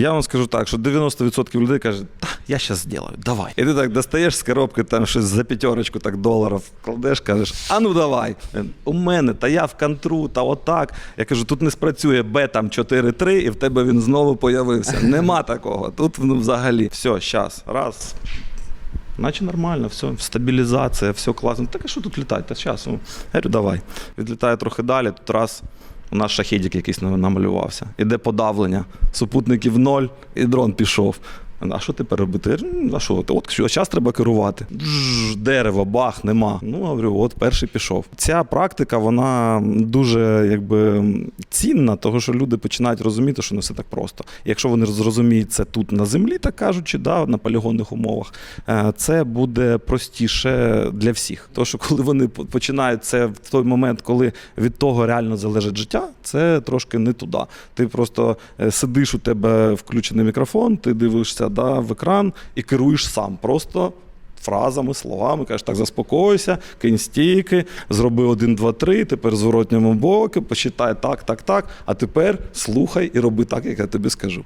Я вам скажу так, що 90% людей кажуть, та я зараз зроблю, давай. І ти так достаєш з коробки там щось за п'ятерочку так доларів, кладеш, кажеш, а ну давай. У мене, та я в контру, та отак. Я кажу, тут не спрацює Б там 4-3, і в тебе він знову появився. Нема такого. Тут ну, взагалі все, щас, раз. Наче нормально, все, стабілізація, все класно. Так а що тут літати? Та зараз. Я говорю, давай. Відлітає трохи далі, тут раз. У нас шахідік якийсь нам- намалювався. Іде подавлення, супутників ноль, і дрон пішов. А що тепер робити? Я «Ну, А що? От зараз треба керувати. Дерево, бах, нема. Ну, говорю, от перший пішов. Ця практика, вона дуже якби цінна, тому що люди починають розуміти, що не все так просто. Якщо вони зрозуміють це тут на землі, так кажучи, да, на полігонних умовах, е, це буде простіше для всіх. Тому що коли вони починають це в той момент, коли від того реально залежить життя, це трошки не туди. Ти просто е, сидиш у тебе включений мікрофон, ти дивишся да, в екран і керуєш сам. Просто фразами, словами, кажеш, так, заспокойся, кинь стійки, зроби один, два, три, тепер зворотньому боку, посчитай так, так, так, а тепер слухай і роби так, як я тобі скажу.